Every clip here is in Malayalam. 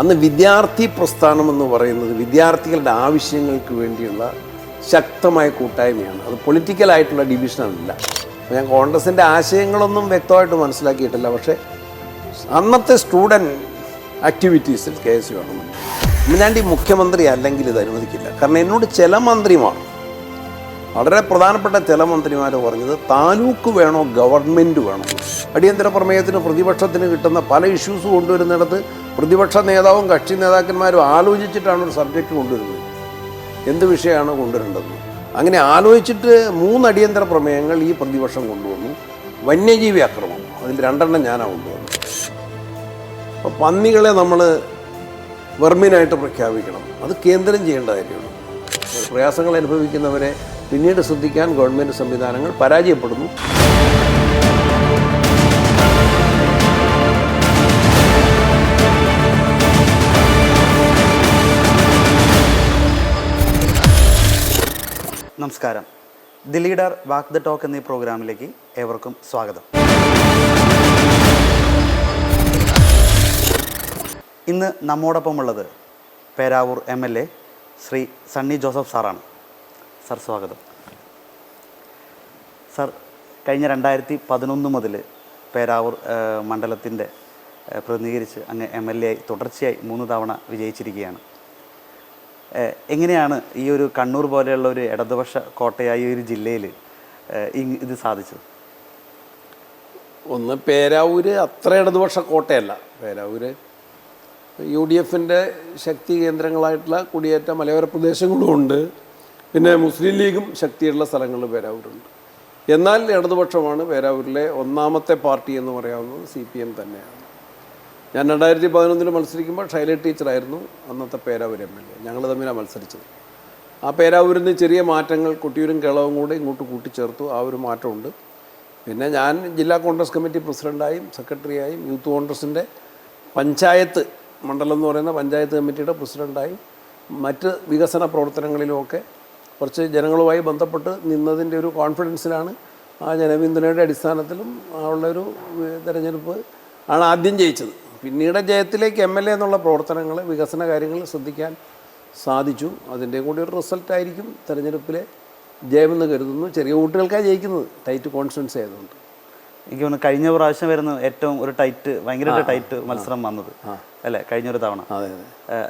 അന്ന് വിദ്യാർത്ഥി പ്രസ്ഥാനം എന്ന് പറയുന്നത് വിദ്യാർത്ഥികളുടെ ആവശ്യങ്ങൾക്ക് വേണ്ടിയുള്ള ശക്തമായ കൂട്ടായ്മയാണ്. അത് പൊളിറ്റിക്കലായിട്ടുള്ള ഡിവിഷനല്ല ഞാൻ കോൺഗ്രസിന്റെ ആശയങ്ങളൊന്നും വ്യക്തമായിട്ട് മനസ്സിലാക്കിയിട്ടില്ല. പക്ഷേ അന്നത്തെ സ്റ്റുഡന്റ് ആക്ടിവിറ്റീസിൽ കെ എസ് യു ആണ് ഉമ്മൻചാണ്ടി മുഖ്യമന്ത്രി അല്ലെങ്കിൽ ഇത് അനുവദിക്കില്ല. കാരണം എന്നോട് ചില മന്ത്രിമാർ വളരെ പ്രധാനപ്പെട്ട ചില മന്ത്രിമാർ പറഞ്ഞത് താലൂക്ക് വേണോ ഗവൺമെന്റ് വേണോ? അടിയന്തര പ്രമേയത്തിന് പ്രതിപക്ഷത്തിന് കിട്ടുന്ന പല ഇഷ്യൂസ് കൊണ്ടുവരുന്നിടത്ത് പ്രതിപക്ഷ നേതാവും കക്ഷി നേതാക്കന്മാരും ആലോചിച്ചിട്ടാണ് ഒരു സബ്ജക്റ്റ് കൊണ്ടുവരുന്നത്. എന്ത് വിഷയമാണ് കൊണ്ടുവരേണ്ടത്? അങ്ങനെ ആലോചിച്ചിട്ട് മൂന്ന് അടിയന്തര പ്രമേയങ്ങൾ ഈ പ്രതിപക്ഷം കൊണ്ടുവന്നു. വന്യജീവി ആക്രമണം അതിൽ രണ്ടെണ്ണം ഞാനാണ് കൊണ്ടുവന്നത്. അപ്പോൾ പന്നികളെ നമ്മൾ വെർമിനായിട്ട് പ്രഖ്യാപിക്കണം. അത് കേന്ദ്രം ചെയ്യേണ്ട കാര്യമാണ്. പ്രയാസങ്ങൾ അനുഭവിക്കുന്നവരെ പിന്നീട് ശ്രദ്ധിക്കാൻ ഗവൺമെന്റ് സംവിധാനങ്ങൾ പരാജയപ്പെടുന്നു. നമസ്കാരം. The leader walk the talk എന്നീ പ്രോഗ്രാമിലേക്ക് ഏവർക്കും സ്വാഗതം. ഇന്ന് നമ്മോടൊപ്പമുള്ളത് Peravoor M L A Shri Sunny Joseph സാറാണ്. സാർ സ്വാഗതം. സാർ കഴിഞ്ഞ രണ്ടായിരത്തി പതിനൊന്ന് മുതൽ പേരാവൂർ മണ്ഡലത്തിന്റെ പ്രതിനിധീകരിച്ച് അങ്ങ് എം എൽ എ ആയി തുടർച്ചയായി മൂന്ന് തവണ വിജയിച്ചിരിക്കുകയാണ്. എങ്ങനെയാണ് ഈ ഒരു കണ്ണൂർ പോലെയുള്ള ഒരു ഇടതുപക്ഷ കോട്ടയായ ഒരു ജില്ലയിൽ ഇത് സാധിച്ചത്? ഒന്ന് പേരാവൂര് അത്ര ഇടതുപക്ഷ കോട്ടയല്ല. പേരാവൂര് യു ഡി എഫിന്റെ ശക്തി കേന്ദ്രങ്ങളായിട്ടുള്ള കുടിയേറ്റ മലയോര പ്രദേശങ്ങളും ഉണ്ട്. പിന്നെ മുസ്ലിം ലീഗും ശക്തിയുള്ള സ്ഥലങ്ങളിൽ പേരാവൂരുണ്ട് എന്നാൽ ഇടതുപക്ഷമാണ് പേരാവൂരിലെ ഒന്നാമത്തെ പാർട്ടി എന്ന് പറയാവുന്നത് സി പി എം തന്നെയാണ്. ഞാൻ രണ്ടായിരത്തി പതിനൊന്നിൽ മത്സരിക്കുമ്പോൾ ഷൈല ടീച്ചറായിരുന്നു അന്നത്തെ പേരാവൂർ എം എൽ എ. ഞങ്ങൾ തമ്മിലാണ് മത്സരിച്ചത്. ആ പേരാവൂരിൽ നിന്ന് ചെറിയ മാറ്റങ്ങൾ കുട്ടിയൂരും കേളവും കൂടെ ഇങ്ങോട്ട് കൂട്ടിച്ചേർത്തു. ആ ഒരു മാറ്റമുണ്ട്. പിന്നെ ഞാൻ ജില്ലാ കോൺഗ്രസ് കമ്മിറ്റി പ്രസിഡന്റായും സെക്രട്ടറിയായും യൂത്ത് കോൺഗ്രസിന്റെ പഞ്ചായത്ത് മണ്ഡലം എന്ന് പറയുന്ന പഞ്ചായത്ത് കമ്മിറ്റിയുടെ പ്രസിഡന്റായും മറ്റ് വികസന പ്രവർത്തനങ്ങളിലുമൊക്കെ കുറച്ച് ജനങ്ങളുമായി ബന്ധപ്പെട്ട് നിന്നതിന്റെ ഒരു കോൺഫിഡൻസിലാണ് ആ ജനപിന്തുണയുടെ അടിസ്ഥാനത്തിലും ഉള്ളൊരു തെരഞ്ഞെടുപ്പ് ആണ് ആദ്യം ജയിച്ചത്. പിന്നീട് ജയത്തിലേക്ക് എം എൽ എ എന്നുള്ള പ്രവർത്തനങ്ങൾ വികസന കാര്യങ്ങൾ ശ്രദ്ധിക്കാൻ സാധിച്ചു. അതിന്റെ കൂടി ഒരു റിസൾട്ടായിരിക്കും തെരഞ്ഞെടുപ്പിലെ ജയമെന്ന് കരുതുന്നു. ചെറിയ കുട്ടികൾക്കാണ് ജയിക്കുന്നത്. ടൈറ്റ് കോൺഫിഡൻസ് ആയതുകൊണ്ട്. എനിക്ക് തോന്നുന്നു കഴിഞ്ഞ പ്രാവശ്യം വരുന്ന ഏറ്റവും ഒരു ടൈറ്റ് ഭയങ്കര ടൈറ്റ് മത്സരം വന്നത്. അല്ലേ? കഴിഞ്ഞൊരു തവണ.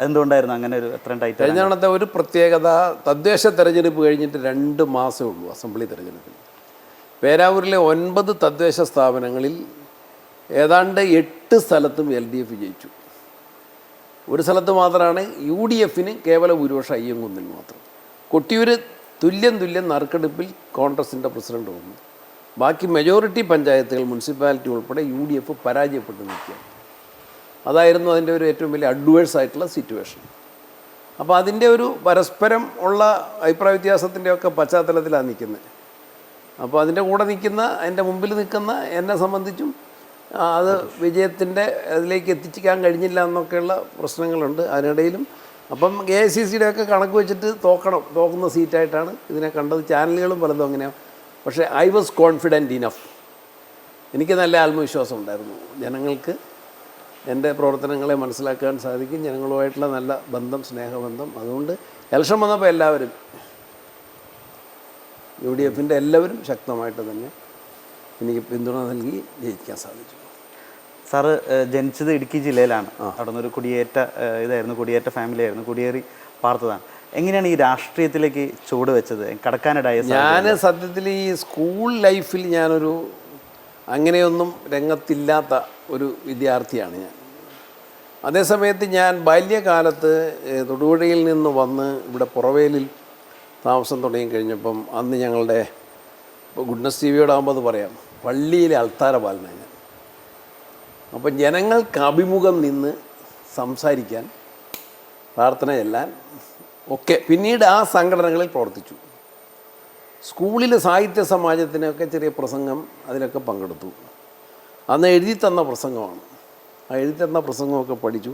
എന്തുകൊണ്ടായിരുന്നു അങ്ങനെ ഒരു എത്രയും ടൈറ്റ് കഴിഞ്ഞ തവണത്തെ ഒരു പ്രത്യേകത തദ്ദേശ തെരഞ്ഞെടുപ്പ് കഴിഞ്ഞിട്ട് രണ്ട് മാസമേ ഉള്ളൂ അസംബ്ലി തെരഞ്ഞെടുപ്പിന്. പേരാവൂരിലെ ഒൻപത് തദ്ദേശ സ്ഥാപനങ്ങളിൽ ഏതാണ്ട് എട്ട് സ്ഥലത്തും എൽ ഡി എഫ് ജയിച്ചു. ഒരു സ്ഥലത്ത് മാത്രമാണ് യു ഡി എഫിന് കേവല ഭൂരിപക്ഷം അയ്യങ്കുന്നിൽ മാത്രം. കൊട്ടിയൂർ തുല്യം തുല്യം നറുക്കെടുപ്പിൽ കോൺഗ്രസിന്റെ പ്രസിഡന്റ് വന്നു. ബാക്കി മെജോറിറ്റി പഞ്ചായത്തുകൾ മുനിസിപ്പാലിറ്റി ഉൾപ്പെടെ യു ഡി എഫ് പരാജയപ്പെട്ട് നിൽക്കുകയാണ്. അതായിരുന്നു അതിന്റെ ഒരു ഏറ്റവും വലിയ അഡ്വേഴ്സ് ആയിട്ടുള്ള സിറ്റുവേഷൻ അപ്പോൾ അതിന്റെ ഒരു പരസ്പരം ഉള്ള അഭിപ്രായ വ്യത്യാസത്തിന്റെയൊക്കെ പശ്ചാത്തലത്തിലാണ് നിൽക്കുന്നത്. അപ്പോൾ അതിന്റെ കൂടെ നിൽക്കുന്ന എന്റെ മുമ്പിൽ നിൽക്കുന്ന എന്നെ സംബന്ധിച്ചും അത് വിജയത്തിന്റെ അതിലേക്ക് എത്തിക്കാൻ കഴിഞ്ഞില്ല എന്നൊക്കെയുള്ള പ്രശ്നങ്ങളുണ്ട് അതിനിടയിലും. അപ്പം എ ഐ സി സിയുടെ ഒക്കെ കണക്ക് വെച്ചിട്ട് തോക്കണം തോക്കുന്ന സീറ്റായിട്ടാണ് ഇതിനെ കണ്ടത്. ചാനലുകളും പലതും അങ്ങനെയാണ് പക്ഷേ ഐ വാസ് കോൺഫിഡന്റ് ഇനഫ് എനിക്ക് നല്ല ആത്മവിശ്വാസം ഉണ്ടായിരുന്നു. ജനങ്ങൾക്ക് എന്റെ പ്രവർത്തനങ്ങളെ മനസ്സിലാക്കാൻ സാധിക്കും. ജനങ്ങളുമായിട്ടുള്ള നല്ല ബന്ധം സ്നേഹബന്ധം. അതുകൊണ്ട് ഇലക്ഷൻ വന്നപ്പോൾ എല്ലാവരും യു ഡി എഫിന്റെ എല്ലാവരും ശക്തമായിട്ട് തന്നെ എനിക്ക് പിന്തുണ നൽകി ജയിക്കാൻ സാധിച്ചു. സാറ് ജനിച്ചത് ഇടുക്കി ജില്ലയിലാണ്. അവിടെ നിന്നൊരു കുടിയേറ്റ ഇതായിരുന്നു കുടിയേറ്റ ഫാമിലി ആയിരുന്നു കുടിയേറി പാർത്തതാണ്. എങ്ങനെയാണ് ഈ രാഷ്ട്രീയത്തിലേക്ക് ചുവട് വെച്ചത്? കടക്കാനിടായ ഞാൻ സത്യത്തിൽ ഈ സ്കൂൾ ലൈഫിൽ ഞാനൊരു അങ്ങനെയൊന്നും രംഗത്തില്ലാത്ത ഒരു വിദ്യാർത്ഥിയാണ് ഞാൻ. അതേസമയത്ത് ഞാൻ ബാല്യകാലത്ത് തൊടുപുഴയിൽ നിന്ന് വന്ന് ഇവിടെ പുറവേലിൽ താമസം തുടങ്ങി കഴിഞ്ഞപ്പം അന്ന് ഞങ്ങളുടെ ഗുഡ്നസ് ടി വിയോടാകുമ്പോൾ അത് പറയാം പള്ളിയിലെ അൾത്താര ബാലനാണ് ഞാൻ. അപ്പം ജനങ്ങൾക്ക് അഭിമുഖം നിന്ന് സംസാരിക്കാൻ പ്രാർത്ഥന ചെല്ലാൻ ഒക്കെ പിന്നീട് ആ സംഘടനകളിൽ പ്രവർത്തിച്ചു. സ്കൂളിൽ സാഹിത്യ സമാജത്തിനൊക്കെ ചെറിയ പ്രസംഗം അതിലൊക്കെ പങ്കെടുത്തു. അന്ന് എഴുതി തന്ന പ്രസംഗമാണ്. ആ എഴുതി തന്ന പ്രസംഗമൊക്കെ പഠിച്ചു.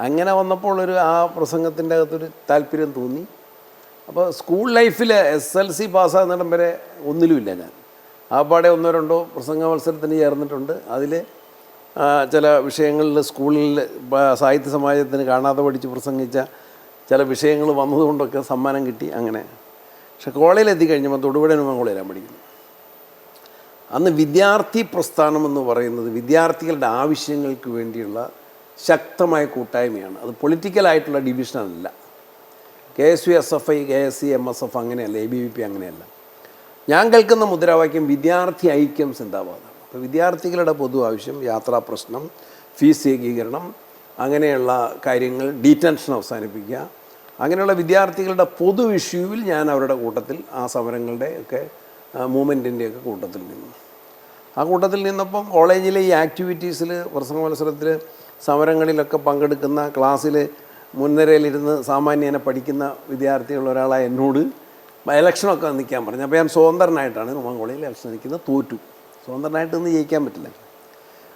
അങ്ങനെ വന്നപ്പോൾ ഒരു ആ പ്രസംഗത്തിന്റെ അകത്തൊരു താല്പര്യം തോന്നി. അപ്പോൾ സ്കൂൾ ലൈഫിൽ എസ് എൽ സി പാസ്സാകുന്നിടം വരെ ഒന്നിലുമില്ല ഞാൻ. ആ പാടെ ഒന്നോ രണ്ടോ പ്രസംഗ മത്സരത്തിന് ചേർന്നിട്ടുണ്ട്. അതിൽ ചില വിഷയങ്ങളിൽ സ്കൂളിൽ സാഹിത്യ സമാജത്തിന് കാണാതെ പഠിച്ച് പ്രസംഗിച്ച ചില വിഷയങ്ങൾ വന്നതുകൊണ്ടൊക്കെ സമ്മാനം കിട്ടി അങ്ങനെ. പക്ഷെ കോളേജിൽ എത്തിക്കഴിഞ്ഞപ്പോൾ തൊടുപുഴ കോളേജിലാണ് പഠിക്കുന്നത്. അന്ന് വിദ്യാർത്ഥി പ്രസ്ഥാനം എന്ന് പറയുന്നത് വിദ്യാർത്ഥികളുടെ ആവശ്യങ്ങൾക്ക് വേണ്ടിയുള്ള ശക്തമായ കൂട്ടായ്മയാണ്. അത് പൊളിറ്റിക്കലായിട്ടുള്ള ഡിവിഷനല്ല K S U S F I K S C M S F അങ്ങനെയല്ല എ ബി വി പി അങ്ങനെയല്ല. ഞാൻ കേൾക്കുന്ന മുദ്രാവാക്യം വിദ്യാർത്ഥി ഐക്യം സിന്താബാദാണ് അപ്പോൾ വിദ്യാർത്ഥികളുടെ പൊതു ആവശ്യം യാത്രാ പ്രശ്നം ഫീസ് ഏകീകരണം അങ്ങനെയുള്ള കാര്യങ്ങൾ ഡീറ്റൻഷൻ അവസാനിപ്പിക്കുക. അങ്ങനെയുള്ള വിദ്യാർത്ഥികളുടെ പൊതു ഇഷ്യൂവിൽ ഞാൻ അവരുടെ കൂട്ടത്തിൽ ആ സമരങ്ങളുടെ ഒക്കെ മൂവ്മെന്റിന്റെയൊക്കെ കൂട്ടത്തിൽ നിന്നു. ആ കൂട്ടത്തിൽ നിന്നപ്പം കോളേജിലെ ഈ ആക്ടിവിറ്റീസിൽ പ്രസംഗ മത്സരത്തിൽ സമരങ്ങളിലൊക്കെ പങ്കെടുക്കുന്ന ക്ലാസ്സിൽ മുൻനിരയിലിരുന്ന് സാമാന്യനെ പഠിക്കുന്ന വിദ്യാർത്ഥികൾ ഒരാളായ എന്നോട് എലക്ഷനൊക്കെ നിൽക്കാൻ പറഞ്ഞു. അപ്പോൾ ഞാൻ സ്വതന്ത്രനായിട്ടാണ് ഉമാൻ കോളേജിൽ ഇലക്ഷൻ നിൽക്കുന്നത് തോറ്റു. സ്വതന്ത്രനായിട്ട് നിന്ന് ജയിക്കാൻ പറ്റില്ല.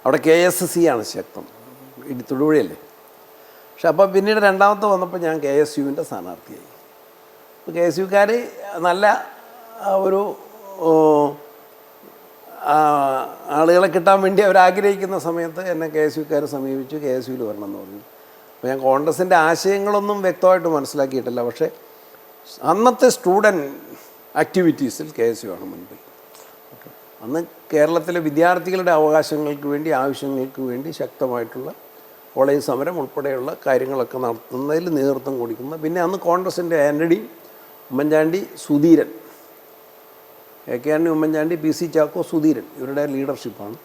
അവിടെ കെ എസ് സി ആണ് ശക്തം. ഇടി തൊടുപുഴയല്ലേ? പക്ഷെ അപ്പോൾ പിന്നീട് രണ്ടാമത്തെ വന്നപ്പോൾ ഞാൻ കെ എസ് യുവിന്റെ സ്ഥാനാർത്ഥിയായി. അപ്പോൾ കെ എസ് യുക്കാർ നല്ല ഒരു ആളുകളെ കിട്ടാൻ വേണ്ടി അവർ ആഗ്രഹിക്കുന്ന സമയത്ത് എന്നെ കെ എസ് യുക്കാർ സമീപിച്ചു കെ എസ് യുവിൽ എന്ന് പറഞ്ഞു. അപ്പോൾ ഞാൻ കോൺഗ്രസിന്റെ ആശയങ്ങളൊന്നും വ്യക്തമായിട്ട് മനസ്സിലാക്കിയിട്ടില്ല. പക്ഷേ അന്നത്തെ സ്റ്റുഡന്റ് ആക്ടിവിറ്റീസിൽ കെ എസ് യു ആണ് മുൻപിൽ. അന്ന് കേരളത്തിലെ വിദ്യാർത്ഥികളുടെ അവകാശങ്ങൾക്ക് വേണ്ടി ആവശ്യങ്ങൾക്ക് വേണ്ടി ശക്തമായിട്ടുള്ള കോളേജ് സമരം ഉൾപ്പെടെയുള്ള കാര്യങ്ങളൊക്കെ നടത്തുന്നതിൽ നേതൃത്വം കൊടുക്കുന്നത് പിന്നെ അന്ന് കോൺഗ്രസിന്റെ Antony Oommen Chandy Sudheeran. A K Antony Oommen Chandy P C Chacko Sudheeran ഇവരുടെ ലീഡർഷിപ്പാണ്.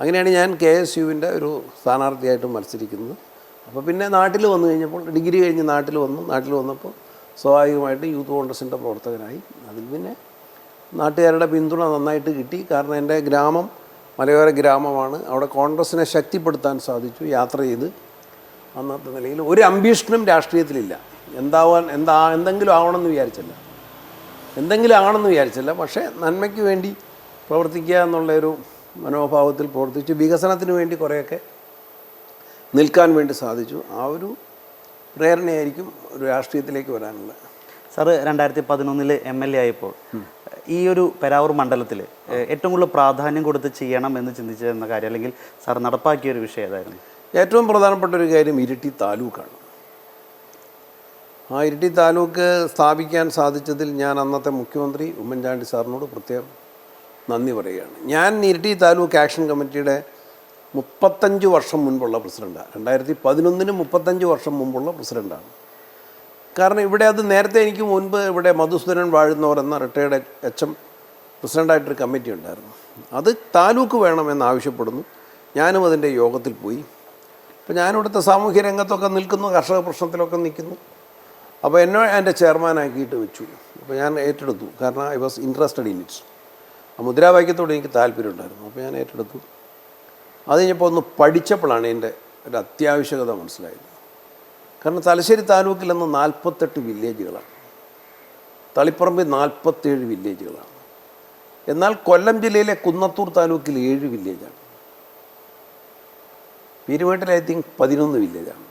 അങ്ങനെയാണ് ഞാൻ കെ എസ് യുവിന്റെ ഒരു സ്ഥാനാർത്ഥിയായിട്ട് മത്സരിക്കുന്നത്. അപ്പോൾ പിന്നെ നാട്ടിൽ വന്നു കഴിഞ്ഞപ്പോൾ ഡിഗ്രി കഴിഞ്ഞ് നാട്ടിൽ വന്നു. നാട്ടിൽ വന്നപ്പോൾ സ്വാഭാവികമായിട്ട് യൂത്ത് കോൺഗ്രസിന്റെ പ്രവർത്തകനായി. അതിൽ പിന്നെ നാട്ടുകാരുടെ പിന്തുണ നന്നായിട്ട് കിട്ടി. കാരണം എന്റെ ഗ്രാമം മലയോര ഗ്രാമമാണ്. അവിടെ കോൺഗ്രസിനെ ശക്തിപ്പെടുത്താൻ സാധിച്ചു യാത്ര ചെയ്ത് അന്നത്തെ നിലയിൽ ഒരു അംബീഷനും രാഷ്ട്രീയത്തിലില്ല. എന്താവാൻ എന്താ എന്തെങ്കിലും ആവണമെന്ന് വിചാരിച്ചില്ല. എന്തെങ്കിലും ആണെന്ന് വിചാരിച്ചില്ല. പക്ഷേ നന്മയ്ക്ക് വേണ്ടി പ്രവർത്തിക്കുക എന്നുള്ളൊരു മനോഭാവത്തിൽ പ്രവർത്തിച്ച് വികസനത്തിന് വേണ്ടി കുറേയൊക്കെ നിൽക്കാൻ വേണ്ടി സാധിച്ചു. ആ ഒരു പ്രേരണയായിരിക്കും ഒരു രാഷ്ട്രീയത്തിലേക്ക് വരാനുള്ളത്. സാറ് രണ്ടായിരത്തി പതിനൊന്നിൽ എം എൽ എ ആയപ്പോൾ ഈ ഒരു പെരാവൂർ മണ്ഡലത്തിൽ ഏറ്റവും കൂടുതൽ പ്രാധാന്യം കൊടുത്ത് ചെയ്യണം എന്ന് ചിന്തിച്ചിരുന്ന കാര്യം അല്ലെങ്കിൽ സാർ നടപ്പാക്കിയ ഒരു വിഷയം ഏതായിരുന്നു? ഏറ്റവും പ്രധാനപ്പെട്ട ഒരു കാര്യം ഇരിട്ടി താലൂക്കാണ്. ആ ഇരിട്ടി താലൂക്ക് സ്ഥാപിക്കാൻ സാധിച്ചതിൽ ഞാൻ അന്നത്തെ മുഖ്യമന്ത്രി ഉമ്മൻചാണ്ടി സാറിനോട് പ്രത്യേകം നന്ദി പറയുകയാണ്. ഞാൻ ഇരിട്ടി താലൂക്ക് ആക്ഷൻ കമ്മിറ്റിയുടെ മുപ്പത്തഞ്ച് വർഷം മുൻപുള്ള പ്രസിഡന്റാണ് രണ്ടായിരത്തി പതിനൊന്നിന് മുപ്പത്തഞ്ച് വർഷം മുമ്പുള്ള പ്രസിഡന്റാണ് കാരണം ഇവിടെ അത് നേരത്തെ എനിക്ക് മുൻപ് ഇവിടെ മധുസൂദനൻ വാഴുന്നവർ എന്ന റിട്ടയർഡ് എച്ച് എം പ്രസിഡന്റായിട്ടൊരു കമ്മിറ്റി ഉണ്ടായിരുന്നു. അത് താലൂക്ക് വേണമെന്ന് ആവശ്യപ്പെടുന്നു. ഞാനും അതിന്റെ യോഗത്തിൽ പോയി. അപ്പോൾ ഞാനിവിടുത്തെ സാമൂഹ്യ രംഗത്തൊക്കെ നിൽക്കുന്നു കർഷക പ്രശ്നത്തിലൊക്കെ നിൽക്കുന്നു. അപ്പോൾ എന്നെ എന്റെ ചെയർമാനാക്കിയിട്ട് വെച്ചു. അപ്പോൾ ഞാൻ ഏറ്റെടുത്തു. കാരണം I was interested in its ആ മുദ്രാവാക്യത്തോട് എനിക്ക് താല്പര്യമുണ്ടായിരുന്നു. അപ്പോൾ ഞാൻ ഏറ്റെടുത്തു. അത് കഴിഞ്ഞപ്പോൾ ഒന്ന് പഠിച്ചപ്പോഴാണ് എന്റെ ഒരു അത്യാവശ്യകത മനസ്സിലായത്. കാരണം തലശ്ശേരി താലൂക്കിൽ നിന്ന് നാൽപ്പത്തെട്ട് വില്ലേജുകളാണ്. തളിപ്പറമ്പിൽ നാൽപ്പത്തേഴ് വില്ലേജുകളാണ്. എന്നാൽ കൊല്ലം ജില്ലയിലെ കുന്നത്തൂർ താലൂക്കിൽ ഏഴ് വില്ലേജാണ്. പീരുമേട്ടിൽ ഐ തിങ്ക് പതിനൊന്ന് വില്ലേജാണ്.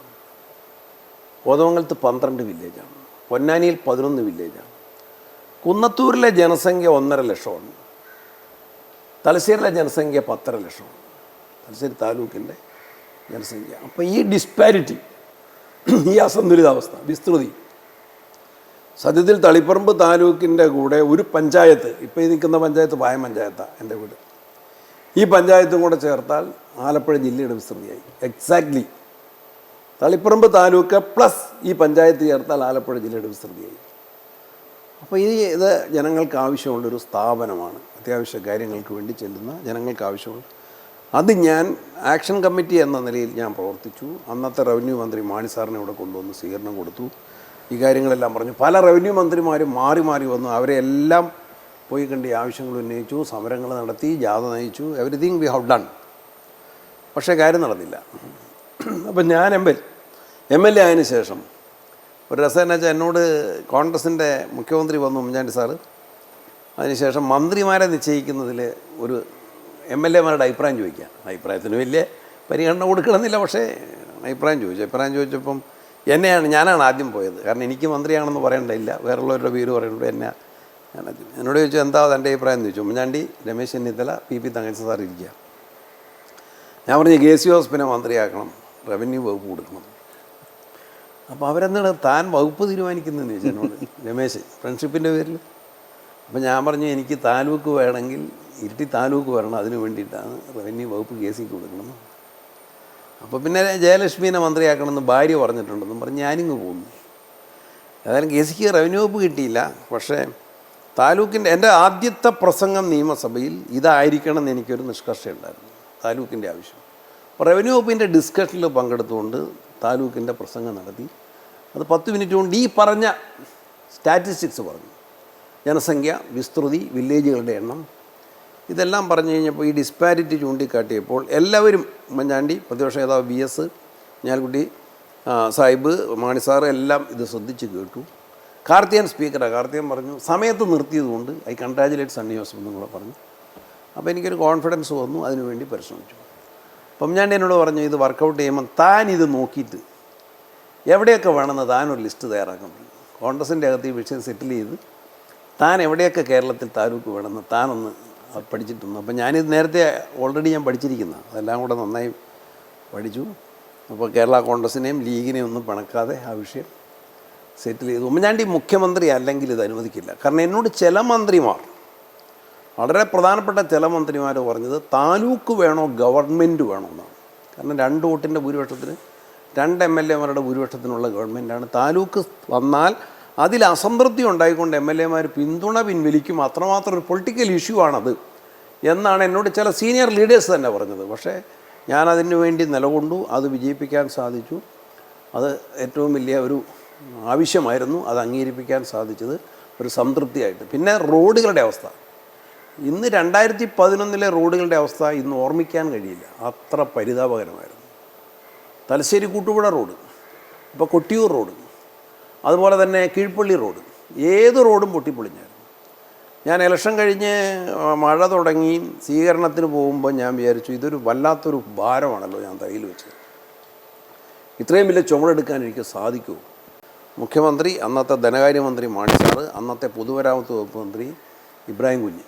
കോതമംഗലത്ത് പന്ത്രണ്ട് വില്ലേജാണ്. പൊന്നാനിയിൽ പതിനൊന്ന് വില്ലേജാണ്. കുന്നത്തൂരിലെ ജനസംഖ്യ ഒന്നര ലക്ഷമാണ്. തലശ്ശേരിയിലെ ജനസംഖ്യ പത്തര ലക്ഷമാണ്. തലശ്ശേരി താലൂക്കിന്റെ ജനസംഖ്യ. അപ്പോൾ ഈ ഡിസ്പാരിറ്റി ഈ അസന്തുലിതാവസ്ഥ വിസ്തൃതി. സത്യത്തിൽ തളിപ്പറമ്പ് താലൂക്കിന്റെ കൂടെ ഒരു പഞ്ചായത്ത് ഇപ്പോൾ ഈ നിൽക്കുന്ന പഞ്ചായത്ത് പായം പഞ്ചായത്താണ് എന്റെ വീട്. ഈ പഞ്ചായത്തും കൂടെ ചേർത്താൽ ആലപ്പുഴ ജില്ലയുടെ വിസ്തൃതിയായി. എക്സാക്ട്ലി തളിപ്പറമ്പ് താലൂക്ക് പ്ലസ് ഈ പഞ്ചായത്ത് ചേർത്താൽ ആലപ്പുഴ ജില്ലയുടെ വിസ്തൃതിയായി. അപ്പോൾ ഈ ഇത് ജനങ്ങൾക്ക് ആവശ്യമുള്ളൊരു സ്ഥാപനമാണ്. അത്യാവശ്യ കാര്യങ്ങൾക്ക് വേണ്ടി ചെല്ലുന്ന ജനങ്ങൾക്ക് ആവശ്യമുള്ള അത് ഞാൻ ആക്ഷൻ കമ്മിറ്റി എന്ന നിലയിൽ ഞാൻ പ്രവർത്തിച്ചു. അന്നത്തെ റവന്യൂ മന്ത്രി മാണി സാറിനെ ഇവിടെ കൊണ്ടുവന്ന് സ്വീകരണം കൊടുത്തു. ഈ കാര്യങ്ങളെല്ലാം പറഞ്ഞു. പല റവന്യൂ മന്ത്രിമാരും മാറി മാറി വന്നു. അവരെ എല്ലാം പോയി കണ്ട് ആവശ്യങ്ങൾ ഉന്നയിച്ചു സമരങ്ങൾ നടത്തി ജാഥ നയിച്ചു. എവറിഥിങ് വി ഹവ് ഡൺ പക്ഷേ കാര്യം നടന്നില്ല. അപ്പം ഞാൻ M L M L A ആയതിനു ശേഷം ഒരു രസം എന്നു വെച്ചാൽ എന്നോട് കോൺഗ്രസിന്റെ മുഖ്യമന്ത്രി വന്നു ഉമ്മൻചാണ്ടി സാറ്. അതിനുശേഷം മന്ത്രിമാരെ നിശ്ചയിക്കുന്നതിൽ ഒരു എം എൽ എമാരുടെ അഭിപ്രായം ചോദിക്കാം. അഭിപ്രായത്തിന് വലിയ പരിഗണന കൊടുക്കണമെന്നില്ല പക്ഷേ അഭിപ്രായം ചോദിച്ചു. അഭിപ്രായം ചോദിച്ചപ്പം എന്നെയാണ് ഞാനാണ് ആദ്യം പോയത്. കാരണം എനിക്ക് മന്ത്രിയാണെന്ന് പറയേണ്ടതില്ല. വേറുള്ളവരുടെ പേര് പറയുന്നുണ്ട് എന്നെ ആദ്യം എന്നോട് ചോദിച്ചു എന്താ തന്റെ അഭിപ്രായം? എന്ന് ചോദിച്ചു. Oommen Chandy Ramesh Chennithala P. P. Thankachan sir ഇരിക്കുക. ഞാൻ പറഞ്ഞു കെ സി ഹോസ്പിനെ മന്ത്രിയാക്കണം റവന്യൂ വകുപ്പ് കൊടുക്കണം. അപ്പോൾ അവരെന്താണ് താൻ വകുപ്പ് തീരുമാനിക്കുന്നതെന്ന് ചോദിച്ചു എന്നോട്. രമേശ് ഫ്രണ്ട്ഷിപ്പിന്റെ പേരിൽ? അപ്പോൾ ഞാൻ പറഞ്ഞു എനിക്ക് താലൂക്ക് വേണമെങ്കിൽ ഇരിട്ടി താലൂക്ക് വരണം അതിന് വേണ്ടിയിട്ടാണ് റവന്യൂ വകുപ്പ് കേസിൽ കൊടുക്കണം അപ്പോൾ പിന്നെ ജയലക്ഷ്മീനെ മന്ത്രിയാക്കണമെന്ന് ഭാര്യ പറഞ്ഞിട്ടുണ്ടെന്നും പറഞ്ഞ് ഞാനിങ്ങ് പോകുന്നു ഏതായാലും കെ സിക്ക് റവന്യൂ വകുപ്പ് കിട്ടിയില്ല. പക്ഷേ താലൂക്കിന്റെ എന്റെ ആദ്യത്തെ പ്രസംഗം നിയമസഭയിൽ ഇതായിരിക്കണം എന്ന് എനിക്കൊരു നിഷ്കർഷയുണ്ടായിരുന്നു. താലൂക്കിന്റെ ആവശ്യം. അപ്പോൾ റവന്യൂ വകുപ്പിന്റെ ഡിസ്കഷനിൽ പങ്കെടുത്തുകൊണ്ട് താലൂക്കിന്റെ പ്രസംഗം നടത്തി. അത് പത്ത് മിനിറ്റ് കൊണ്ട് ഈ പറഞ്ഞ സ്റ്റാറ്റിസ്റ്റിക്സ് പറഞ്ഞു. ജനസംഖ്യ വിസ്തൃതി വില്ലേജുകളുടെ എണ്ണം ഇതെല്ലാം പറഞ്ഞു കഴിഞ്ഞപ്പോൾ ഈ ഡിസ്പാരിറ്റി ചൂണ്ടിക്കാട്ടിയപ്പോൾ എല്ലാവരും ഉമ്മൻചാണ്ടി പ്രതിപക്ഷ നേതാവ് വി എസ് ഞാൽക്കുട്ടി സാഹിബ് മാണി സാറ് എല്ലാം ഇത് ശ്രദ്ധിച്ച് കേട്ടു. കാർത്തിയൻ സ്പീക്കറാണ് കാർത്തിയൻ പറഞ്ഞു സമയത്ത് നിർത്തിയതുകൊണ്ട് ഐ കൺഗ്രാജുലേറ്റ് സണ്ണി ജോസഫ് എന്നും കൂടെ പറഞ്ഞു. അപ്പോൾ എനിക്കൊരു കോൺഫിഡൻസ് വന്നു അതിനുവേണ്ടി പരിശ്രമിച്ചു. ഞാൻ എന്നോട് പറഞ്ഞു ഇത് വർക്കൗട്ട് ചെയ്യുമ്പോൾ താൻ ഇത് നോക്കിയിട്ട് എവിടെയൊക്കെ വേണമെന്ന് താൻ ഒരു ലിസ്റ്റ് തയ്യാറാക്കാൻ പറഞ്ഞു കോൺഗ്രസിന്റെ അകത്ത് ഈ വിഷയം സെറ്റിൽ ചെയ്ത് താൻ എവിടെയൊക്കെ കേരളത്തിൽ താലൂക്ക് വേണമെന്ന് താനൊന്ന് പഠിച്ചിട്ടുണ്ട് അപ്പം ഞാനിത് നേരത്തെ ഓൾറെഡി ഞാൻ പഠിച്ചിരിക്കുന്ന. അതെല്ലാം കൂടെ നന്നായി പഠിച്ചു. അപ്പോൾ കേരള കോൺഗ്രസിനെയും ലീഗിനെയും ഒന്നും പണക്കാതെ ആ വിഷയം സെറ്റിൽ ചെയ്തു. ഉമ്മൻചാണ്ടി മുഖ്യമന്ത്രി അല്ലെങ്കിൽ ഇത് അനുവദിക്കില്ല. കാരണം എന്നോട് ചില മന്ത്രിമാർ വളരെ പ്രധാനപ്പെട്ട ചില മന്ത്രിമാർ പറഞ്ഞത് താലൂക്ക് വേണോ ഗവൺമെന്റ് വേണോ എന്നാണ്. കാരണം രണ്ട് വോട്ടിന്റെ ഭൂരിപക്ഷത്തിന് രണ്ട് എം എൽ എമാരുടെ ഭൂരിപക്ഷത്തിനുള്ള ഗവൺമെന്റാണ്. താലൂക്ക് വന്നാൽ അതിൽ അസംതൃപ്തി ഉണ്ടായിക്കൊണ്ട് എം എൽ എമാർ പിന്തുണ പിൻവലിക്കും. അത്രമാത്രം ഒരു പൊളിറ്റിക്കൽ ഇഷ്യൂ ആണത് എന്നാണ് എന്നോട് ചില സീനിയർ ലീഡേഴ്സ് തന്നെ പറഞ്ഞത്. പക്ഷേ ഞാൻ അതിനു വേണ്ടി നിലകൊണ്ടു. അത് വിജയിപ്പിക്കാൻ സാധിച്ചു. അത് ഏറ്റവും വലിയ ഒരു ആവശ്യമായിരുന്നു. അത് അംഗീകരിപ്പിക്കാൻ സാധിച്ചത് ഒരു സംതൃപ്തിയായിട്ട്. പിന്നെ റോഡുകളുടെ അവസ്ഥ. ഇന്ന് രണ്ടായിരത്തി പതിനൊന്നിലെ റോഡുകളുടെ അവസ്ഥ ഇന്ന് ഓർമ്മിക്കാൻ കഴിയില്ല. അത്ര പരിതാപകരമായിരുന്നു. തലശ്ശേരി കൂട്ടുപുഴ റോഡ്. ഇപ്പോൾ കൊട്ടിയൂർ റോഡ്. അതുപോലെ തന്നെ കീഴ്പ്പള്ളി റോഡ്. ഏത് റോഡും പൊട്ടിപ്പൊളിഞ്ഞായിരുന്നു. ഞാൻ ഇലക്ഷൻ കഴിഞ്ഞ് മഴ തുടങ്ങി സ്വീകരണത്തിന് പോകുമ്പോൾ ഞാൻ വിചാരിച്ചു ഇതൊരു വല്ലാത്തൊരു ഭാരമാണല്ലോ ഞാൻ തലയിൽ വെച്ചത്. ഇത്രയും വലിയ ചുമടെടുക്കാൻ എനിക്ക് സാധിക്കുമോ മുഖ്യമന്ത്രി അന്നത്തെ ധനകാര്യമന്ത്രി മാണി സാറ് അന്നത്തെ പൊതുമരാമത്ത് വകുപ്പ് മന്ത്രി ഇബ്രാഹിം കുഞ്ഞ്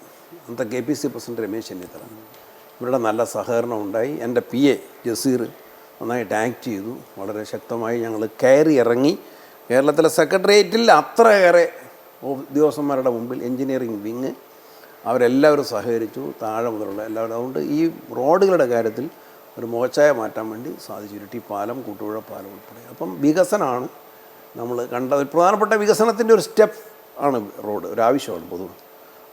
അന്നത്തെ K P C president Ramesh Chennithala. ഇവരുടെ നല്ല സഹകരണം ഉണ്ടായി. എന്റെ പി എ ജസീർ നന്നായിട്ട് ആക്ട് ചെയ്തു. വളരെ ശക്തമായി ഞങ്ങൾ കയറി ഇറങ്ങി കേരളത്തിലെ സെക്രട്ടേറിയറ്റിൽ അത്രയേറെ ഉദ്യോഗസ്ഥന്മാരുടെ മുമ്പിൽ എഞ്ചിനീയറിംഗ് വിങ് അവരെല്ലാവരും സഹകരിച്ചു താഴെ മുതലുള്ള എല്ലാവരും. അതുകൊണ്ട് ഈ റോഡുകളുടെ കാര്യത്തിൽ ഒരു മോശമായ മാറ്റാൻ വേണ്ടി സാധിച്ചു. ഇരിട്ടി പാലം കൂട്ടുപുഴ പാലം ഉൾപ്പെടെ. അപ്പം വികസനമാണ് നമ്മൾ കണ്ടത്. പ്രധാനപ്പെട്ട വികസനത്തിന്റെ ഒരു സ്റ്റെപ്പ് ആണ് റോഡ്. ഒരു ആവശ്യമാണ് പൊതുവെ.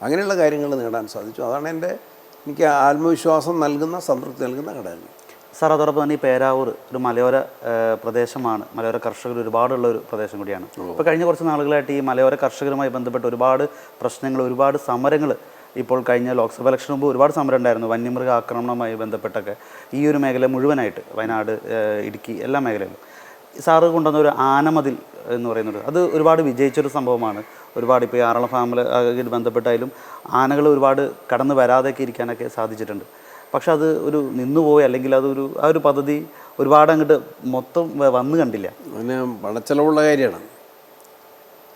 അങ്ങനെയുള്ള കാര്യങ്ങൾ നേടാൻ സാധിച്ചു. അതാണ് എന്റെ എനിക്ക് ആത്മവിശ്വാസം നൽകുന്ന സംതൃപ്തി നൽകുന്ന ഘടകങ്ങൾ. സാർ അതോടൊപ്പം തന്നെ ഈ പേരാവൂർ ഒരു മലയോര പ്രദേശമാണ്. മലയോര കർഷകർ ഒരുപാടുള്ള ഒരു പ്രദേശം കൂടിയാണ്. ഇപ്പോൾ കഴിഞ്ഞ കുറച്ച് നാളുകളായിട്ട് ഈ മലയോര കർഷകരുമായി ബന്ധപ്പെട്ട് ഒരുപാട് പ്രശ്നങ്ങൾ ഒരുപാട് സമരങ്ങൾ ഇപ്പോൾ കഴിഞ്ഞ ലോക്സഭ ഇലക്ഷൻ മുമ്പ് ഒരുപാട് സമരം ഉണ്ടായിരുന്നു. വന്യമൃഗ ആക്രമണവുമായി ബന്ധപ്പെട്ടൊക്കെ ഈ ഒരു മേഖല മുഴുവനായിട്ട് വയനാട് ഇടുക്കി എല്ലാ മേഖലയിലും സാറ് കൊണ്ടുവന്ന ഒരു ആനമതിൽ എന്ന് പറയുന്നത് അത് ഒരുപാട് വിജയിച്ചൊരു സംഭവമാണ്. ഒരുപാട് ഇപ്പോൾ ഈ ആറളം ഫാമിൽ ആയിട്ട് ബന്ധപ്പെട്ടായാലും ആനകൾ ഒരുപാട് കടന്നു വരാതെയൊക്കെ ഇരിക്കാനൊക്കെ സാധിച്ചിട്ടുണ്ട്. പക്ഷെ അത് ഒരു നിന്നുപോയി അല്ലെങ്കിൽ അതൊരു ആ ഒരു പദ്ധതി ഒരുപാട് അങ്ങോട്ട് മൊത്തം വന്നു കണ്ടില്ല. അതിന് പണച്ചെലവുള്ള കാര്യമാണ്.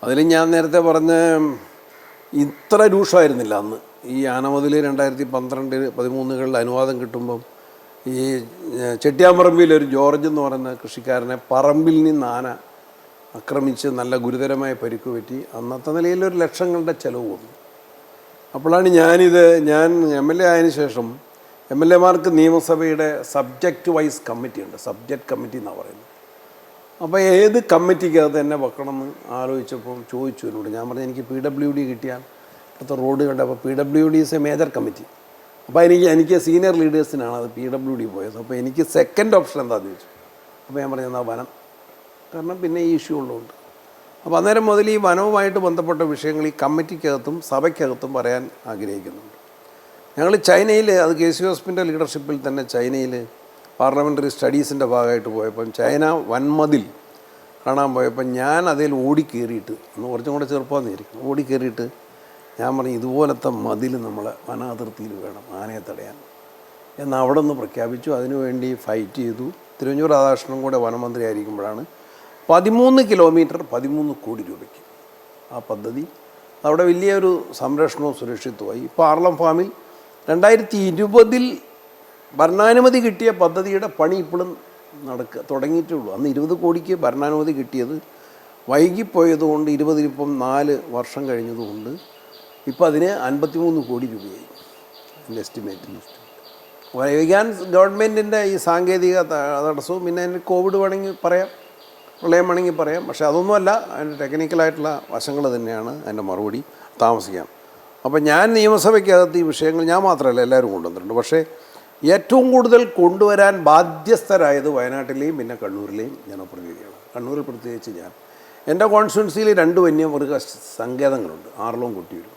അതിൽ ഞാൻ നേരത്തെ പറഞ്ഞ ഇത്ര രൂക്ഷമായിരുന്നില്ല അന്ന്. ഈ ആനമതിൽ രണ്ടായിരത്തി പന്ത്രണ്ട് പതിമൂന്നുകളിൽ അനുവാദം കിട്ടുമ്പം ഈ ചെട്ടിയാമ്പറമ്പിൽ ഒരു ജോർജ് എന്ന് പറയുന്ന കൃഷിക്കാരനെ പറമ്പിൽ നിന്ന് ആന ആക്രമിച്ച് നല്ല ഗുരുതരമായ പരിക്ക് പറ്റി അന്നത്തെ നിലയിൽ ഒരു ലക്ഷങ്ങളുടെ ചിലവ് വന്നു അപ്പോഴാണ് ഞാനിത് ഞാൻ എം എൽ എ ആയതിനു ശേഷം എം എൽ എമാർക്ക് നിയമസഭയുടെ സബ്ജക്റ്റ് വൈസ് കമ്മിറ്റി ഉണ്ട്. സബ്ജക്റ്റ് കമ്മിറ്റി എന്നാണ് പറയുന്നത്. അപ്പോൾ ഏത് കമ്മിറ്റിക്ക് അത് തന്നെ വെക്കണം എന്ന് ആലോചിച്ചപ്പോൾ ചോദിച്ചു എന്നോട്. ഞാൻ പറഞ്ഞു എനിക്ക് പി ഡബ്ല്യു ഡി കിട്ടിയാൽ ഇപ്പോഴത്തെ റോഡ് കണ്ട അപ്പോൾ P W D is a major committee അപ്പോൾ എനിക്ക് എനിക്ക് സീനിയർ ലീഡേഴ്സിനാണ് അത് പി ഡബ്ല്യു ഡി പോയത്. അപ്പോൾ എനിക്ക് സെക്കൻഡ് ഓപ്ഷൻ എന്താണെന്ന് ചോദിച്ചു. അപ്പോൾ ഞാൻ പറഞ്ഞു എന്നാൽ വനം. കാരണം പിന്നെ ഈ ഇഷ്യൂ ഉള്ളതുകൊണ്ട്. അപ്പോൾ അന്നേരം മുതൽ ഈ വനവുമായിട്ട് ബന്ധപ്പെട്ട വിഷയങ്ങൾ ഈ കമ്മിറ്റിക്കകത്തും സഭയ്ക്കകത്തും പറയാൻ ആഗ്രഹിക്കുന്നുണ്ട്. ഞങ്ങൾ ചൈനയിൽ അത് കെ സി ഹോസ്പിന്റെ ലീഡർഷിപ്പിൽ തന്നെ ചൈനയിൽ പാർലമെന്ററി സ്റ്റഡീസിന്റെ ഭാഗമായിട്ട് പോയപ്പം ചൈന വൻമതിൽ കാണാൻ പോയപ്പോൾ ഞാൻ അതിൽ ഓടിക്കേറിയിട്ട് ഒന്ന് കുറച്ചും കൂടെ ചെറുപ്പമായിരിക്കും ഓടിക്കേറിയിട്ട് ഞാൻ പറഞ്ഞു ഇതുപോലത്തെ മതിൽ നമ്മൾ വനാതിർത്തിയിൽ വേണം ആനയെ തടയാൻ. എന്ന് അവിടെ നിന്ന് പ്രഖ്യാപിച്ചു. അതിനുവേണ്ടി ഫൈറ്റ് ചെയ്തു. തിരുവഞ്ചൂർ രാധാകൃഷ്ണൻ കൂടെ വനമന്ത്രി ആയിരിക്കുമ്പോഴാണ് പതിമൂന്ന് കിലോമീറ്റർ പതിമൂന്ന് കോടി രൂപയ്ക്ക് ആ പദ്ധതി. അവിടെ വലിയൊരു സംരക്ഷണവും സുരക്ഷിതവുമായി. ഇപ്പോൾ ആർലം ഫാമിൽ രണ്ടായിരത്തി ഇരുപതിൽ ഭരണാനുമതി കിട്ടിയ പദ്ധതിയുടെ പണി ഇപ്പോഴും നടക്കുക തുടങ്ങിയിട്ടുള്ളൂ. അന്ന് ഇരുപത് കോടിക്ക് ഭരണാനുമതി കിട്ടിയത് വൈകിപ്പോയതുകൊണ്ട് ഇരുപതിലിപ്പം നാല് വർഷം കഴിഞ്ഞതുകൊണ്ട് ഇപ്പം അതിന് അൻപത്തിമൂന്ന് കോടി രൂപയായി എന്റെ എസ്റ്റിമേറ്റ് വൈകാൻ ഗവൺമെന്റിന്റെ ഈ സാങ്കേതിക തടസ്സവും പിന്നെ അതിന് കോവിഡ് വേണമെങ്കിൽ പറയാം പ്രളയം വേണമെങ്കിൽ പറയാം. പക്ഷേ അതൊന്നുമല്ല അതിന്റെ ടെക്നിക്കലായിട്ടുള്ള വശങ്ങൾ തന്നെയാണ് അതിന്റെ മറുപടി. താമസിക്കാം. അപ്പം ഞാൻ നിയമസഭയ്ക്കകത്ത് ഈ വിഷയങ്ങൾ ഞാൻ മാത്രമല്ല എല്ലാവരും കൊണ്ടുവന്നിട്ടുണ്ട്. പക്ഷേ ഏറ്റവും കൂടുതൽ കൊണ്ടുവരാൻ ബാധ്യസ്ഥരായത് വയനാട്ടിലെയും പിന്നെ കണ്ണൂരിലെയും ജനപ്രതിനിധികളാണ് കണ്ണൂരിൽ പ്രത്യേകിച്ച് ഞാൻ. എന്റെ കോൺസ്റ്റിറ്റ്യൻസിയിൽ രണ്ട് വന്യമൃഗ സങ്കേതങ്ങളുണ്ട്. ആറളവും കൊട്ടിയൂരും.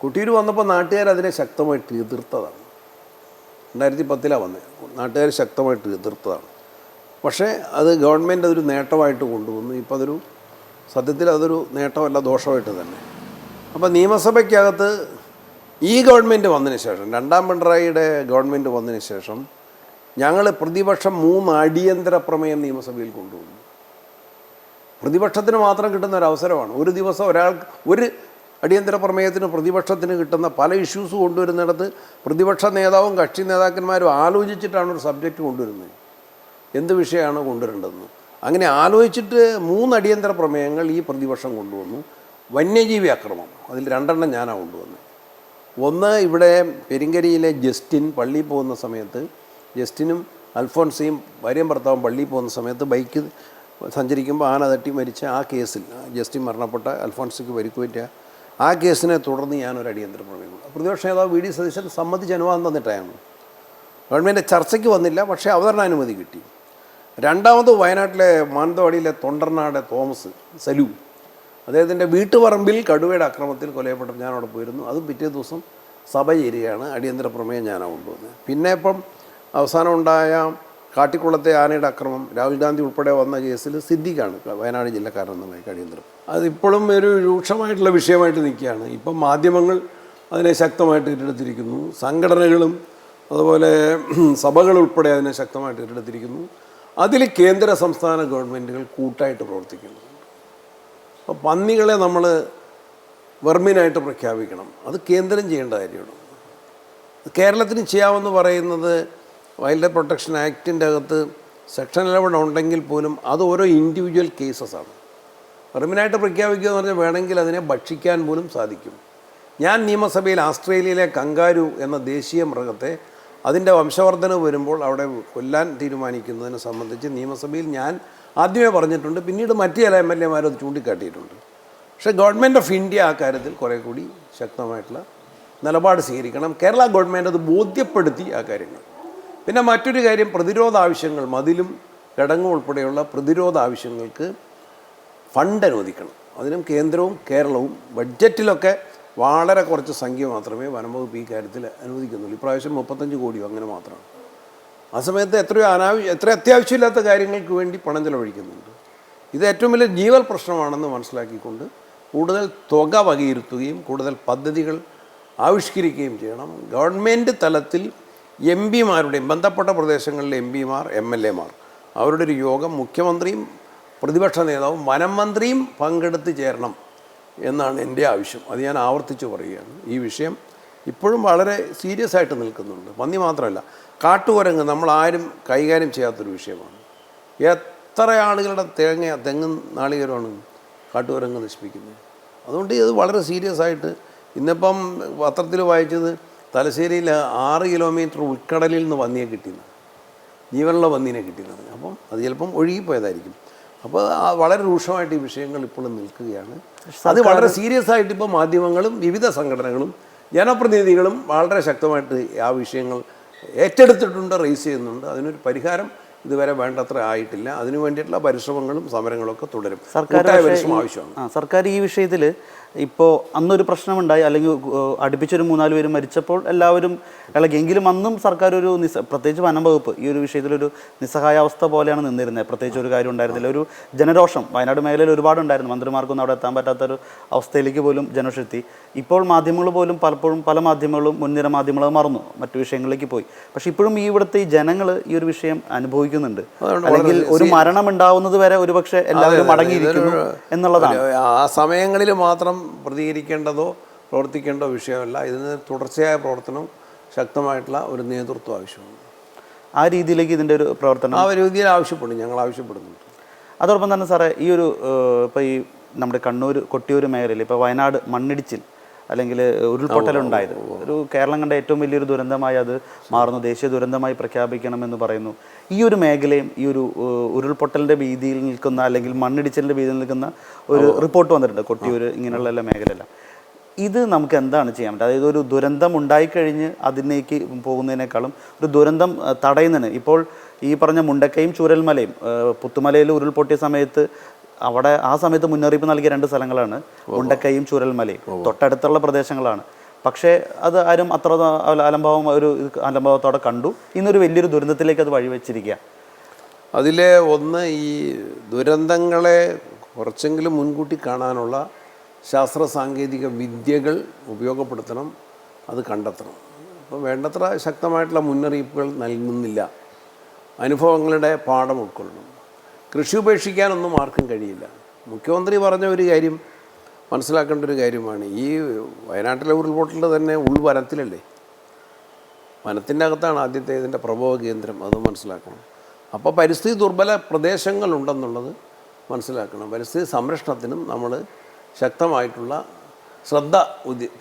കൊട്ടിയൂർ വന്നപ്പോൾ നാട്ടുകാർ അതിനെ ശക്തമായിട്ട് എതിർത്തതാണ്. രണ്ടായിരത്തി പത്തിലാണ് വന്നത് നാട്ടുകാർ ശക്തമായിട്ട് എതിർത്തതാണ്. പക്ഷേ അത് ഗവൺമെന്റ് അതൊരു നേട്ടമായിട്ട് കൊണ്ടുവന്നു. ഇപ്പോൾ അതൊരു സത്യത്തിൽ അതൊരു നേട്ടമല്ല ദോഷമായിട്ട് തന്നെ. അപ്പോൾ നിയമസഭയ്ക്കകത്ത് ഈ ഗവൺമെന്റ് വന്നതിന് ശേഷം രണ്ടാം പിണറായിയുടെ ഗവൺമെന്റ് വന്നതിന് ശേഷം ഞങ്ങൾ പ്രതിപക്ഷം മൂന്ന് അടിയന്തര പ്രമേയം നിയമസഭയിൽ കൊണ്ടുവന്നു. പ്രതിപക്ഷത്തിന് മാത്രം കിട്ടുന്ന ഒരു അവസരമാണ്. ഒരു ദിവസം ഒരാൾ ഒരു അടിയന്തര പ്രമേയത്തിന് പ്രതിപക്ഷത്തിന് കിട്ടുന്ന പല ഇഷ്യൂസ് കൊണ്ടുവരുന്നിടത്ത് പ്രതിപക്ഷ നേതാവും കക്ഷി നേതാക്കന്മാരും ആലോചിച്ചിട്ടാണ് ഒരു സബ്ജക്റ്റ് കൊണ്ടുവരുന്നത്. എന്ത് വിഷയമാണ് കൊണ്ടുവരേണ്ടതെന്ന്. അങ്ങനെ ആലോചിച്ചിട്ട് മൂന്ന് അടിയന്തര പ്രമേയങ്ങൾ ഈ പ്രതിപക്ഷം കൊണ്ടുവന്നു. വന്യജീവി അക്രമം അതിൽ രണ്ടെണ്ണം ഞാനാണ് കൊണ്ടുവന്നത് ഒന്ന് ഇവിടെ പെരിങ്കരിയിലെ ജസ്റ്റിൻ പള്ളിയിൽ പോകുന്ന സമയത്ത് ജസ്റ്റിനും അൽഫോൺസിയും ഭാര്യയും ഭർത്താവും പള്ളിയിൽ പോകുന്ന സമയത്ത് ബൈക്ക് സഞ്ചരിക്കുമ്പോൾ ആന തട്ടി മരിച്ച ആ കേസിൽ ജസ്റ്റിൻ മരണപ്പെട്ട അൽഫോൻസിക്ക് പരിക്കുപറ്റ ആ കേസിനെ തുടർന്ന് ഞാനൊരു അടിയന്തര പ്രമേയം. പ്രതിപക്ഷ നേതാവ് വി ഡി സതീശൻ സമ്മതിച്ച് അനുവാദം തന്നിട്ടാണ് ഗവൺമെന്റ് ചർച്ചയ്ക്ക് വന്നില്ല പക്ഷേ അവതരണാനുമതി കിട്ടി. രണ്ടാമത് വയനാട്ടിലെ മാനന്തവാടിയിലെ തൊണ്ടർനാട് തോമസ് സലു അദ്ദേഹത്തിന്റെ വീട്ടുപറമ്പിൽ കടുവയുടെ അക്രമത്തിൽ കൊലയപ്പെട്ട ഞാൻ അവിടെ പോയിരുന്നു. അതും പിറ്റേ ദിവസം സഭ ചേരുകയാണ്. അടിയന്തര പ്രമേയം ഞാനാണ് കൊണ്ടുവന്നത്. പിന്നെ ഇപ്പം അവസാനം ഉണ്ടായ കാട്ടിക്കുളത്തെ ആനയുടെ അക്രമം രാഹുൽ ഗാന്ധി ഉൾപ്പെടെ വന്ന കേസിൽ സിദ്ദിഖാണ് വയനാട് ജില്ലക്കാരനെന്ന് അടിയന്തരം അതിപ്പോഴും ഒരു രൂക്ഷമായിട്ടുള്ള വിഷയമായിട്ട് നിൽക്കുകയാണ്. ഇപ്പം മാധ്യമങ്ങൾ അതിനെ ശക്തമായിട്ട് ഏറ്റെടുത്തിരിക്കുന്നു. സംഘടനകളും അതുപോലെ സഭകൾ ഉൾപ്പെടെ അതിനെ ശക്തമായിട്ട് ഏറ്റെടുത്തിരിക്കുന്നു. അതിൽ കേന്ദ്ര സംസ്ഥാന ഗവൺമെന്റുകൾ കൂട്ടായിട്ട് പ്രവർത്തിക്കുന്നു. അപ്പോൾ പന്നികളെ നമ്മൾ വെർമിനായിട്ട് പ്രഖ്യാപിക്കണം. അത് കേന്ദ്രം ചെയ്യേണ്ട കാര്യമാണ്. കേരളത്തിന് ചെയ്യാമെന്ന് പറയുന്നത് വൈൽഡ് ലൈഫ് പ്രൊട്ടക്ഷൻ ആക്ടിന്റെ അകത്ത് സെക്ഷൻ ഇലവൻ ഉണ്ടെങ്കിൽ പോലും അത് ഓരോ ഇൻഡിവിജ്വൽ കേസസ് ആണ്. വെർമിനായിട്ട് പ്രഖ്യാപിക്കുക എന്ന് പറഞ്ഞാൽ വേണമെങ്കിൽ അതിനെ ഭക്ഷിക്കാൻ പോലും സാധിക്കും. ഞാൻ നിയമസഭയിൽ ആസ്ട്രേലിയയിലെ കങ്കാരു എന്ന ദേശീയ മൃഗത്തെ അതിന്റെ വംശവർദ്ധന വരുമ്പോൾ അവിടെ കൊല്ലാൻ തീരുമാനിക്കുന്നതിനെ സംബന്ധിച്ച് നിയമസഭയിൽ ഞാൻ ആദ്യമേ പറഞ്ഞിട്ടുണ്ട് പിന്നീട് മറ്റു ചില എം എൽ എമാരും അത് ചൂണ്ടിക്കാട്ടിയിട്ടുണ്ട്. പക്ഷേ ഗവൺമെന്റ് ഓഫ് ഇന്ത്യ ആ കാര്യത്തിൽ കുറേ കൂടി ശക്തമായിട്ടുള്ള നിലപാട് സ്വീകരിക്കണം. കേരള ഗവൺമെന്റ് അത് ബോധ്യപ്പെടുത്തി ആ കാര്യങ്ങൾ. പിന്നെ മറ്റൊരു കാര്യം പ്രതിരോധ ആവശ്യങ്ങൾ മതിലും കിടങ്ങും ഉൾപ്പെടെയുള്ള പ്രതിരോധ ആവശ്യങ്ങൾക്ക് ഫണ്ട് അനുവദിക്കണം. അതിനും കേന്ദ്രവും കേരളവും ബഡ്ജറ്റിലൊക്കെ വളരെ കുറച്ച് സംഖ്യ മാത്രമേ വനംവകുപ്പ് ഈ കാര്യത്തിൽ അനുവദിക്കുന്നുള്ളൂ. ഇപ്രാവശ്യം മുപ്പത്തഞ്ച് കോടിയോ അങ്ങനെ മാത്രമാണ്. ആ സമയത്ത് എത്രയോ അനാവശ്യ എത്ര അത്യാവശ്യമില്ലാത്ത കാര്യങ്ങൾക്ക് വേണ്ടി പണം ചെലവഴിക്കുന്നുണ്ട്. ഇത് ഏറ്റവും വലിയ ജീവൽ പ്രശ്നമാണെന്ന് മനസ്സിലാക്കിക്കൊണ്ട് കൂടുതൽ തുക വകയിരുത്തുകയും കൂടുതൽ പദ്ധതികൾ ആവിഷ്കരിക്കുകയും ചെയ്യണം. ഗവൺമെന്റ് തലത്തിൽ എം പിമാരുടെയും ബന്ധപ്പെട്ട പ്രദേശങ്ങളിലെ എം പിമാർ എം എൽ എമാർ അവരുടെ ഒരു യോഗം മുഖ്യമന്ത്രിയും പ്രതിപക്ഷ നേതാവും വനം മന്ത്രിയും പങ്കെടുത്ത് ചേരണം. എന്നാണ് എന്റെ ആവശ്യം. അത് ഞാൻ ആവർത്തിച്ച് പറയുകയാണ്. ഈ വിഷയം ഇപ്പോഴും വളരെ സീരിയസ് ആയിട്ട് നിൽക്കുന്നുണ്ട്. പന്നി മാത്രമല്ല കാട്ടുകുരങ്ങ് നമ്മൾ ആരും കൈകാര്യം ചെയ്യാത്തൊരു വിഷയമാണ്. എത്ര ആളുകളുടെ തേങ്ങ തെങ്ങും നാളികേരമാണ് കാട്ടുകുരങ്ങ് നശിപ്പിക്കുന്നത്? അതുകൊണ്ട് ഇത് വളരെ സീരിയസ് ആയിട്ട് ഇന്നിപ്പം പത്രത്തിൽ വായിച്ചത് തലശ്ശേരിയിൽ ആറ് കിലോമീറ്റർ ഉൾക്കടലിൽ നിന്ന് പന്നിയെ കിട്ടിയെന്ന് ജീവനുള്ള പന്നീനെ കിട്ടിയത് അപ്പം അത് ചിലപ്പം ഒഴുകിപ്പോയതായിരിക്കും. അപ്പോൾ ആ വളരെ രൂക്ഷമായിട്ട് ഈ വിഷയങ്ങൾ ഇപ്പോഴും നിൽക്കുകയാണ്. അത് വളരെ സീരിയസ് ആയിട്ട് ഇപ്പോൾ മാധ്യമങ്ങളും വിവിധ സംഘടനകളും ജനപ്രതിനിധികളും വളരെ ശക്തമായിട്ട് ആ വിഷയങ്ങൾ ഏറ്റെടുത്തിട്ടുണ്ട് റേസ് ചെയ്യുന്നുണ്ട്. അതിനൊരു പരിഹാരം ഇതുവരെ വേണ്ടത്ര ആയിട്ടില്ല. അതിനു വേണ്ടിയിട്ടുള്ള പരിശ്രമങ്ങളും സമരങ്ങളും ഒക്കെ തുടരും. സർക്കാർ പരിശ്രമം ആവശ്യമാണ്. സർക്കാർ ഈ വിഷയത്തിൽ ഇപ്പോൾ അന്നൊരു പ്രശ്നമുണ്ടായി അല്ലെങ്കിൽ അടുപ്പിച്ചൊരു മൂന്നാൽ പേര് മരിച്ചപ്പോൾ എല്ലാവരും ഇളകി എങ്കിലും അന്നും സർക്കാർ ഒരു നിസ് പ്രത്യേകിച്ച് വനം വകുപ്പ് ഈ ഒരു വിഷയത്തിലൊരു നിസ്സഹായാവസ്ഥ പോലെയാണ് നിന്നിരുന്നത്. പ്രത്യേകിച്ച് ഒരു കാര്യം ഉണ്ടായിരുന്നില്ല. ഒരു ജനരോഷം വയനാട് മേഖലയിൽ ഒരുപാടുണ്ടായിരുന്നു മന്ത്രിമാർക്കൊന്നും അവിടെ എത്താൻ പറ്റാത്തൊരു അവസ്ഥയിലേക്ക് പോലും ജനരോഷം ഇപ്പോൾ മാധ്യമങ്ങൾ പോലും പലപ്പോഴും പല മാധ്യമങ്ങളും മുൻനിര മാധ്യമങ്ങൾ മറന്നു. മറ്റു വിഷയങ്ങളിലേക്ക് പോയി. പക്ഷേ ഇപ്പോഴും ഈ ഇവിടുത്തെ ഈ ജനങ്ങൾ ഈ ഒരു വിഷയം അനുഭവിക്കുന്നുണ്ട്. അല്ലെങ്കിൽ ഒരു മരണം ഉണ്ടാവുന്നത് വരെ ഒരുപക്ഷെ എല്ലാവരും മടങ്ങിയിരിക്കുന്നു എന്നുള്ളതാണ്. ആ സമയങ്ങളിൽ മാത്രം പ്രതികരിക്കേണ്ടതോ പ്രവർത്തിക്കേണ്ടോ വിഷയമല്ല. ഇതിന് തുടർച്ചയായ പ്രവർത്തനം ശക്തമായിട്ടുള്ള ഒരു നേതൃത്വം ആവശ്യമാണ്. ആ രീതിയിലേക്ക് ഇതിന്റെ ഒരു പ്രവർത്തനം ആ രീതിയിൽ ആവശ്യപ്പെടും. ഞങ്ങൾ ആവശ്യപ്പെടുന്നുണ്ട്. അതോടൊപ്പം തന്നെ സാറേ ഈ ഒരു ഇപ്പോൾ ഈ നമ്മുടെ കണ്ണൂർ കൊട്ടിയൂർ മേഖലയിൽ ഇപ്പോൾ വയനാട് മണ്ണിടിച്ചിൽ അല്ലെങ്കിൽ ഉരുൾപൊട്ടലുണ്ടായത്. ഒരു കേരളം കണ്ട ഏറ്റവും വലിയൊരു ദുരന്തമായി അത് മാറുന്നു. ദേശീയ ദുരന്തമായി പ്രഖ്യാപിക്കണമെന്ന് പറയുന്നു. ഈ ഒരു മേഖലയും ഈ ഒരു ഉരുൾപൊട്ടലിന്റെ ഭീതിയിൽ നിൽക്കുന്ന അല്ലെങ്കിൽ മണ്ണിടിച്ചിലിന്റെ ഭീതിയിൽ നിൽക്കുന്ന ഒരു റിപ്പോർട്ട് വന്നിട്ടുണ്ട് കൊട്ടിയൂർ ഇങ്ങനെയുള്ള എല്ലാ മേഖലയെല്ലാം ഇത് നമുക്ക് എന്താണ് ചെയ്യാൻ പറ്റുക? അതായത് ഒരു ദുരന്തം ഉണ്ടായിക്കഴിഞ്ഞ് അതിലേക്ക് പോകുന്നതിനേക്കാളും ഒരു ദുരന്തം തടയുന്നതിന്. ഇപ്പോൾ ഈ പറഞ്ഞ മുണ്ടക്കയും ചൂരൽമലയും പുത്തുമലയിൽ ഉരുൾപൊട്ടിയ സമയത്ത് അവിടെ ആ സമയത്ത് മുന്നറിയിപ്പ് നൽകിയ രണ്ട് സ്ഥലങ്ങളാണ്. ഉണ്ടക്കയും ചൂരൽമലയും. തൊട്ടടുത്തുള്ള പ്രദേശങ്ങളാണ്. പക്ഷേ അത് ആരും അത്ര അല- അലംഭാവം ഒരു അലംഭാവത്തോടെ കണ്ടു. ഇന്നൊരു വലിയൊരു ദുരന്തത്തിലേക്ക് അത് വഴിവെച്ചിരിക്കുക. അതിലെ ഒന്ന് ഈ ദുരന്തങ്ങളെ കുറച്ചെങ്കിലും മുൻകൂട്ടി കാണാനുള്ള ശാസ്ത്ര സാങ്കേതിക വിദ്യകൾ ഉപയോഗപ്പെടുത്തണം. അത് കണ്ടെത്തണം. അപ്പോൾ വേണ്ടത്ര ശക്തമായിട്ടുള്ള മുന്നറിയിപ്പുകൾ നൽകുന്നില്ല. അനുഭവങ്ങളുടെ പാഠം ഉൾക്കൊള്ളണം. കൃഷി ഉപേക്ഷിക്കാനൊന്നും ആർക്കും കഴിയില്ല. മുഖ്യമന്ത്രി പറഞ്ഞ ഒരു കാര്യം മനസ്സിലാക്കേണ്ട ഒരു കാര്യമാണ്. ഈ വയനാട്ടിലെ ഉരുൾപൊട്ടൽ തന്നെ ഉൾവനത്തിലല്ലേ? വനത്തിന്റെ അകത്താണ് ആദ്യത്തെ ഇതിന്റെ പ്രഭവ കേന്ദ്രം അത് മനസ്സിലാക്കണം. അപ്പോൾ പരിസ്ഥിതി ദുർബല പ്രദേശങ്ങളുണ്ടെന്നുള്ളത് മനസ്സിലാക്കണം. പരിസ്ഥിതി സംരക്ഷണത്തിനും നമ്മൾ ശക്തമായിട്ടുള്ള ശ്രദ്ധ ഉദ്യ